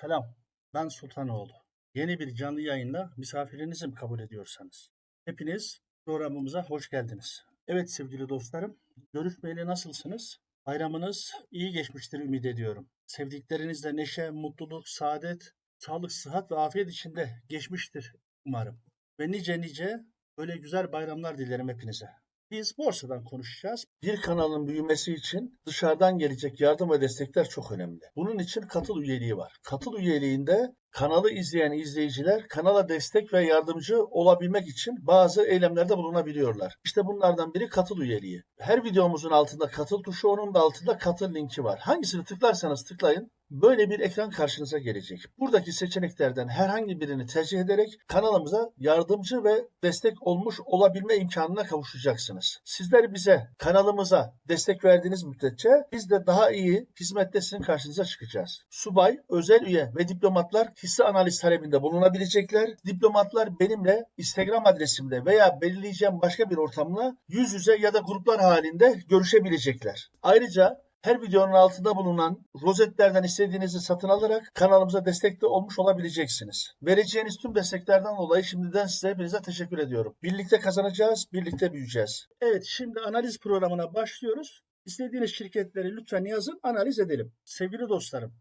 Selam, ben Sultanoğlu. Yeni bir canlı yayınla misafirinizim kabul ediyorsanız. Hepiniz programımıza hoş geldiniz. Evet sevgili dostlarım, görüşmeyeli nasılsınız? Bayramınız iyi geçmiştir ümit ediyorum. Sevdiklerinizle neşe, mutluluk, saadet, sağlık, sıhhat ve afiyet içinde geçmiştir umarım. Ve nice nice böyle güzel bayramlar dilerim hepinize. Biz borsadan konuşacağız. Bir kanalın büyümesi için dışarıdan gelecek yardım ve destekler çok önemli. Bunun için katıl üyeliği var. Katıl üyeliğinde kanalı izleyen izleyiciler kanala destek ve yardımcı olabilmek için bazı eylemlerde bulunabiliyorlar. İşte bunlardan biri katıl üyeliği. Her videomuzun altında katıl tuşu, onun da altında katıl linki var. Hangisini tıklarsanız tıklayın böyle bir ekran karşınıza gelecek. Buradaki seçeneklerden herhangi birini tercih ederek kanalımıza yardımcı ve destek olmuş olabilme imkanına kavuşacaksınız. Sizler bize, kanalımıza destek verdiğiniz müddetçe biz de daha iyi hizmette sizin karşınıza çıkacağız. Subay, özel üye ve diplomatlar hisse analiz talebinde bulunabilecekler. Diplomatlar benimle Instagram adresimde veya belirleyeceğim başka bir ortamla yüz yüze ya da gruplar halinde görüşebilecekler. Ayrıca her videonun altında bulunan rozetlerden istediğinizi satın alarak kanalımıza destekte olmuş olabileceksiniz. Vereceğiniz tüm desteklerden dolayı şimdiden size hepinize teşekkür ediyorum. Birlikte kazanacağız, birlikte büyüyeceğiz. Evet, şimdi analiz programına başlıyoruz. İstediğiniz şirketleri lütfen yazın, analiz edelim. Sevgili dostlarım,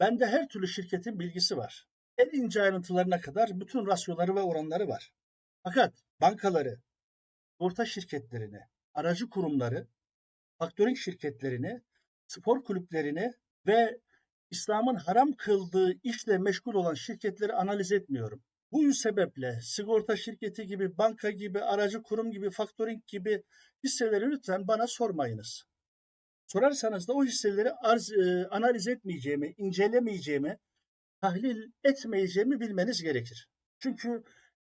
bende her türlü şirketin bilgisi var. En ince ayrıntılarına kadar bütün rasyoları ve oranları var. Fakat bankaları, orta şirketlerini, aracı kurumları, faktörink şirketlerini, spor kulüplerini ve İslam'ın haram kıldığı işle meşgul olan şirketleri analiz etmiyorum. Bu sebeple sigorta şirketi gibi, banka gibi, aracı kurum gibi, faktöring gibi hisseleri lütfen bana sormayınız. Sorarsanız da o hisseleri arz, e, analiz etmeyeceğimi, incelemeyeceğimi, tahlil etmeyeceğimi bilmeniz gerekir. Çünkü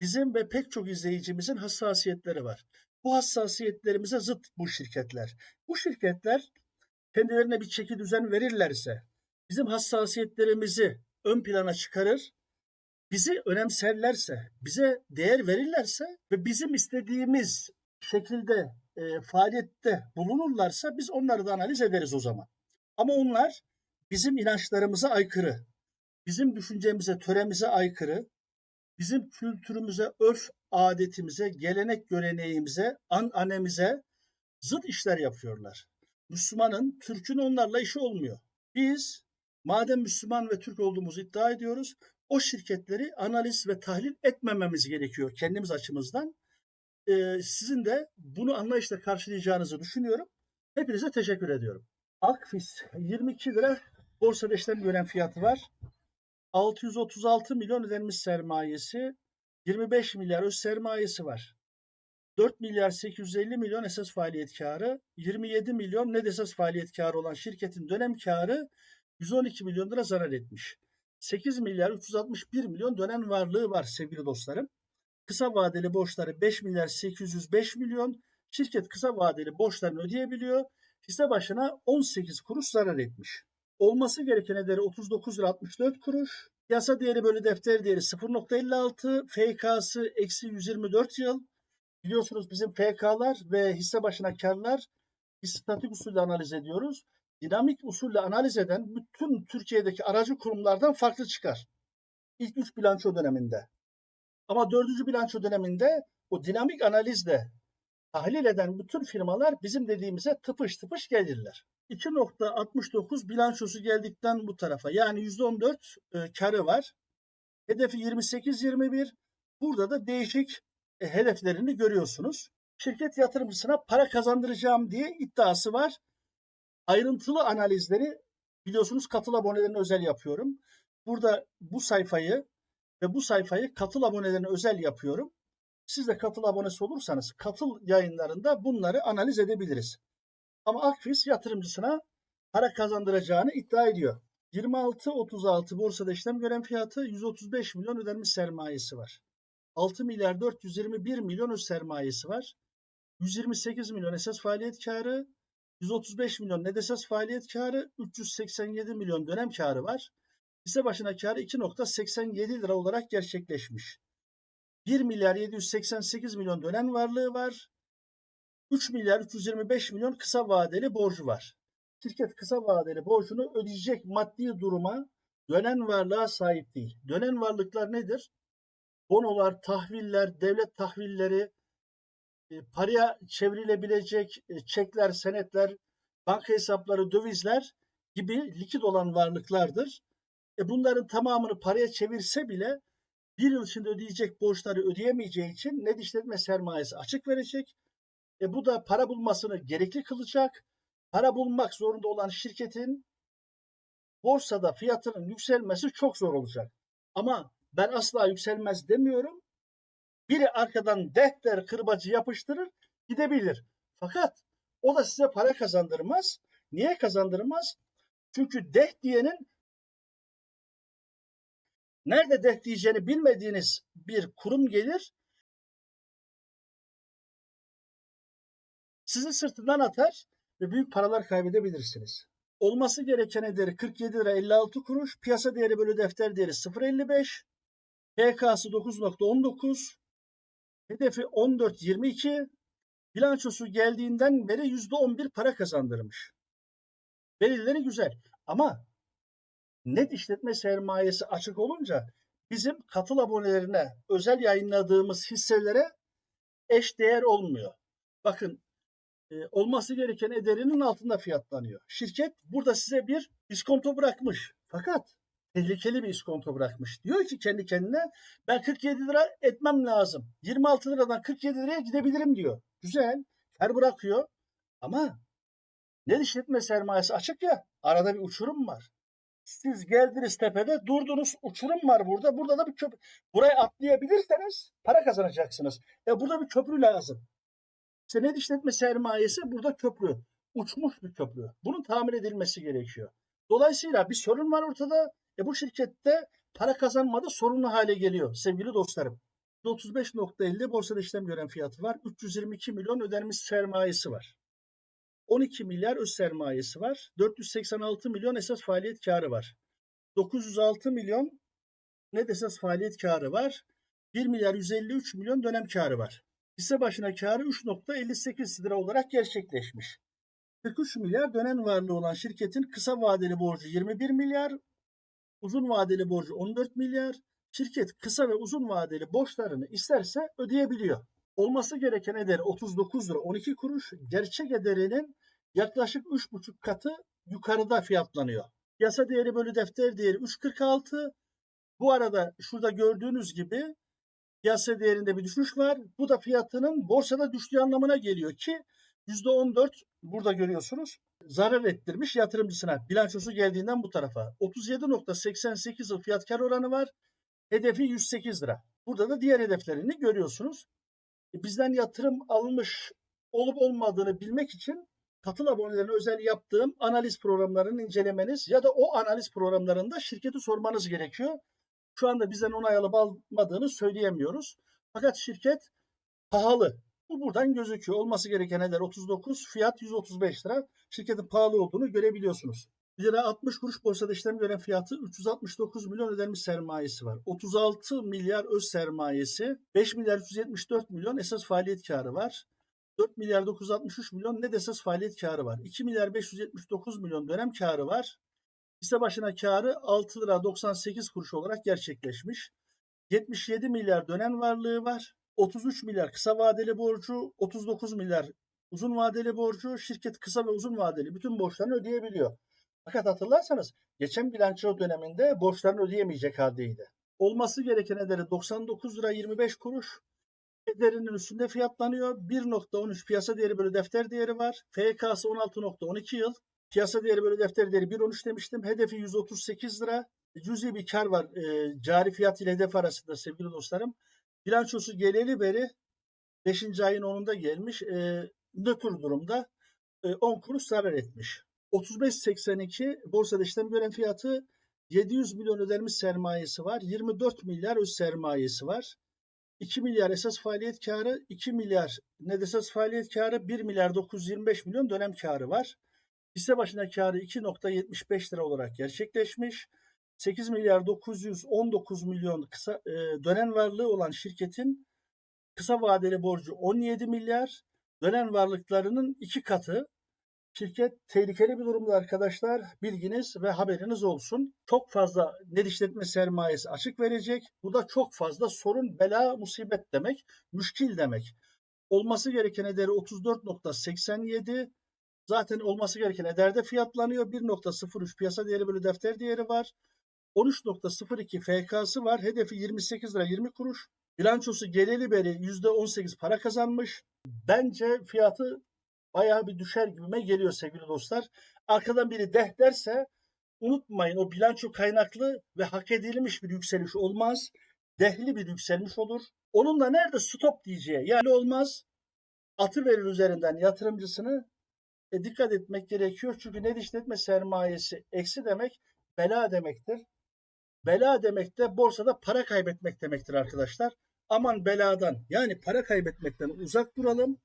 bizim ve pek çok izleyicimizin hassasiyetleri var. Bu hassasiyetlerimize zıt bu şirketler. Bu şirketler kendilerine bir çeki düzen verirlerse, bizim hassasiyetlerimizi ön plana çıkarır, bizi önemserlerse, bize değer verirlerse ve bizim istediğimiz şekilde e, faaliyette bulunurlarsa biz onları da analiz ederiz o zaman. Ama onlar bizim inançlarımıza aykırı, bizim düşüncemize, töremize aykırı, bizim kültürümüze, örf adetimize, gelenek göreneğimize, an anemize zıt işler yapıyorlar. Müslümanın, Türk'ün onlarla işi olmuyor. Biz madem Müslüman ve Türk olduğumuzu iddia ediyoruz, o şirketleri analiz ve tahlil etmememiz gerekiyor kendimiz açımızdan. Ee, sizin de bunu anlayışla karşılayacağınızı düşünüyorum. Hepinize teşekkür ediyorum. Akfis 22 lira borsada işlem gören fiyatı var. 636 milyon ödenmiş sermayesi, 25 milyar öz sermayesi var. 4 milyar 850 milyon esas faaliyet karı, 27 milyon net esas faaliyet karı olan şirketin dönem karı 112 milyon lira zarar etmiş. 8 milyar 361 milyon dönem varlığı var sevgili dostlarım. Kısa vadeli borçları 5 milyar 805 milyon. Şirket kısa vadeli borçlarını ödeyebiliyor. Hisse başına 18 kuruş zarar etmiş. Olması gereken ederi 39 lira 64 kuruş. Yasa değeri bölü defter değeri 0.56. FK'sı eksi 124 yıl. Biliyorsunuz bizim FK'lar ve hisse başına karlar biz statik usulü analiz ediyoruz. Dinamik usulle analiz eden bütün Türkiye'deki aracı kurumlardan farklı çıkar. İlk üç bilanço döneminde. Ama dördüncü bilanço döneminde o dinamik analizle tahlil eden bütün firmalar bizim dediğimize tıpış tıpış gelirler. 2.69 bilançosu geldikten bu tarafa yani %14 e, karı var. Hedefi 28-21. Burada da değişik e, hedeflerini görüyorsunuz. Şirket yatırımcısına para kazandıracağım diye iddiası var. Ayrıntılı analizleri biliyorsunuz katıl abonelerine özel yapıyorum. Burada bu sayfayı ve bu sayfayı katıl abonelerine özel yapıyorum. Siz de katıl abonesi olursanız katıl yayınlarında bunları analiz edebiliriz. Ama Akfis yatırımcısına para kazandıracağını iddia ediyor. 26.36 borsada işlem gören fiyatı 135 milyon ödenmiş sermayesi var. 6 milyar 421 milyon öz sermayesi var. 128 milyon esas faaliyet karı, 135 milyon net esas faaliyet karı, 387 milyon dönem karı var. Hisse başına karı 2.87 lira olarak gerçekleşmiş. 1 milyar 788 milyon dönem varlığı var. 3 milyar 325 milyon kısa vadeli borcu var. Şirket kısa vadeli borcunu ödeyecek maddi duruma dönen varlığa sahip değil. Dönen varlıklar nedir? Bonolar, tahviller, devlet tahvilleri, e, paraya çevrilebilecek e, çekler, senetler, banka hesapları, dövizler gibi likit olan varlıklardır. E bunların tamamını paraya çevirse bile bir yıl içinde ödeyecek borçları ödeyemeyeceği için net işletme sermayesi açık verecek. E bu da para bulmasını gerekli kılacak. Para bulmak zorunda olan şirketin borsada fiyatının yükselmesi çok zor olacak. Ama ben asla yükselmez demiyorum. Biri arkadan defter kırbacı yapıştırır gidebilir. Fakat o da size para kazandırmaz. Niye kazandırmaz? Çünkü deh diyenin nerede deh diyeceğini bilmediğiniz bir kurum gelir. Sizi sırtından atar ve büyük paralar kaybedebilirsiniz. Olması gereken ederi 47 lira 56 kuruş, piyasa değeri bölü defter değeri 0.55, PK'sı 9.19, hedefi 14.22, bilançosu geldiğinden beri %11 para kazandırmış. Verileri güzel ama net işletme sermayesi açık olunca bizim katıl abonelerine özel yayınladığımız hisselere eş değer olmuyor. Bakın e, olması gereken ederinin altında fiyatlanıyor. Şirket burada size bir iskonto bırakmış. Fakat tehlikeli bir iskonto bırakmış. Diyor ki kendi kendine ben 47 lira etmem lazım. 26 liradan 47 liraya gidebilirim diyor. Güzel. Kar bırakıyor. Ama net işletme sermayesi açık ya. Arada bir uçurum var. Siz geldiniz tepede durdunuz. Uçurum var burada. Burada da bir köprü. Burayı atlayabilirseniz para kazanacaksınız. E burada bir köprü lazım. İşte net işletme sermayesi burada köprü. Uçmuş bir köprü. Bunun tamir edilmesi gerekiyor. Dolayısıyla bir sorun var ortada. E bu şirkette para kazanmada sorunlu hale geliyor sevgili dostlarım. 35.50 borsada işlem gören fiyatı var. 322 milyon ödenmiş sermayesi var. 12 milyar öz sermayesi var. 486 milyon esas faaliyet karı var. 906 milyon net esas faaliyet karı var. 1 milyar 153 milyon dönem karı var. Hisse başına karı 3.58 lira olarak gerçekleşmiş. 43 milyar dönem varlığı olan şirketin kısa vadeli borcu 21 milyar, uzun vadeli borcu 14 milyar. Şirket kısa ve uzun vadeli borçlarını isterse ödeyebiliyor. Olması gereken eder 39 lira 12 kuruş. Gerçek ederinin yaklaşık 3,5 katı yukarıda fiyatlanıyor. Yasa değeri bölü defter değeri 3.46. Bu arada şurada gördüğünüz gibi piyasa değerinde bir düşüş var. Bu da fiyatının borsada düştüğü anlamına geliyor ki %14 burada görüyorsunuz zarar ettirmiş yatırımcısına bilançosu geldiğinden bu tarafa. 37.88 yıl fiyat kar oranı var. Hedefi 108 lira. Burada da diğer hedeflerini görüyorsunuz. E, bizden yatırım almış olup olmadığını bilmek için katıl abonelerine özel yaptığım analiz programlarını incelemeniz ya da o analiz programlarında şirketi sormanız gerekiyor. Şu anda bizden onay alıp almadığını söyleyemiyoruz. Fakat şirket pahalı. Bu buradan gözüküyor. Olması gereken eder 39, fiyat 135 lira. Şirketin pahalı olduğunu görebiliyorsunuz. 1 lira 60 kuruş borsada işlem gören fiyatı 369 milyon ödenmiş sermayesi var. 36 milyar öz sermayesi, 5 milyar 374 milyon esas faaliyet karı var. 4 milyar 963 milyon net esas faaliyet karı var. 2 milyar 579 milyon dönem karı var. Hisse başına karı 6 lira 98 kuruş olarak gerçekleşmiş. 77 milyar dönem varlığı var. 33 milyar kısa vadeli borcu, 39 milyar uzun vadeli borcu. Şirket kısa ve uzun vadeli bütün borçlarını ödeyebiliyor. Fakat hatırlarsanız geçen bilanço döneminde borçlarını ödeyemeyecek haldeydi. Olması gereken ederi 99 lira 25 kuruş. Ederinin üstünde fiyatlanıyor. 1.13 piyasa değeri bölü defter değeri var. FK'sı 16.12 yıl. Piyasa değeri bölü defter değeri 1.13 demiştim. Hedefi 138 lira. Cüzi bir kar var e, cari fiyat ile hedef arasında sevgili dostlarım. Bilançosu geleli beri 5. ayın 10'unda gelmiş. E, nötr durumda. E, 10 kuruş zarar etmiş. 35.82 borsada işlem gören fiyatı 700 milyon ödenmiş sermayesi var. 24 milyar öz sermayesi var. 2 milyar esas faaliyet karı, 2 milyar net esas faaliyet karı, 1 milyar 925 milyon dönem karı var. Hisse başına karı 2.75 lira olarak gerçekleşmiş. 8 milyar 919 milyon kısa e, dönem varlığı olan şirketin kısa vadeli borcu 17 milyar, dönem varlıklarının iki katı Şirket tehlikeli bir durumda arkadaşlar. Bilginiz ve haberiniz olsun. Çok fazla net işletme sermayesi açık verecek. Bu da çok fazla sorun, bela, musibet demek. Müşkil demek. Olması gereken ederi 34.87. Zaten olması gereken ederde fiyatlanıyor. 1.03 piyasa değeri bölü defter değeri var. 13.02 FK'sı var. Hedefi 28 lira 20 kuruş. Bilançosu geleli beri %18 para kazanmış. Bence fiyatı bayağı bir düşer gibime geliyor sevgili dostlar. Arkadan biri deh derse unutmayın o bilanço kaynaklı ve hak edilmiş bir yükseliş olmaz. Dehli bir yükselmiş olur. Onun da nerede stop diyeceği yani olmaz. Atı verir üzerinden yatırımcısını e, dikkat etmek gerekiyor. Çünkü net işletme sermayesi eksi demek bela demektir. Bela demek de borsada para kaybetmek demektir arkadaşlar. Aman beladan yani para kaybetmekten uzak duralım.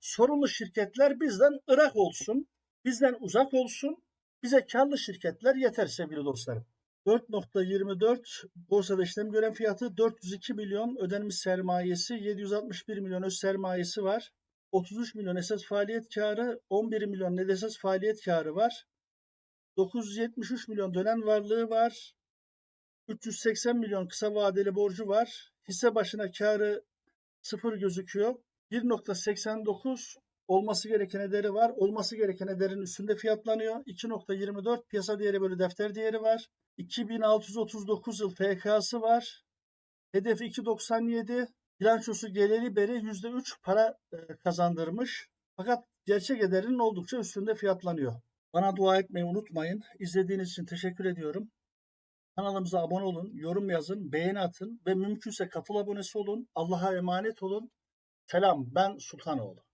Sorunlu şirketler bizden ırak olsun. Bizden uzak olsun. Bize karlı şirketler yeter sevgili dostlarım. 4.24 borsada işlem gören fiyatı 402 milyon ödenmiş sermayesi 761 milyon öz sermayesi var. 33 milyon esas faaliyet karı 11 milyon net esas faaliyet karı var. 973 milyon dönen varlığı var. 380 milyon kısa vadeli borcu var. Hisse başına karı sıfır gözüküyor. 1.89 olması gereken ederi var. Olması gereken ederin üstünde fiyatlanıyor. 2.24 piyasa değeri bölü defter değeri var. 2639 yıl FK'sı var. Hedefi 2.97. Bilançosu geleli beri %3 para e, kazandırmış. Fakat gerçek ederinin oldukça üstünde fiyatlanıyor. Bana dua etmeyi unutmayın. İzlediğiniz için teşekkür ediyorum. Kanalımıza abone olun, yorum yazın, beğeni atın ve mümkünse katıl abonesi olun. Allah'a emanet olun. Selam ben Sultanoğlu.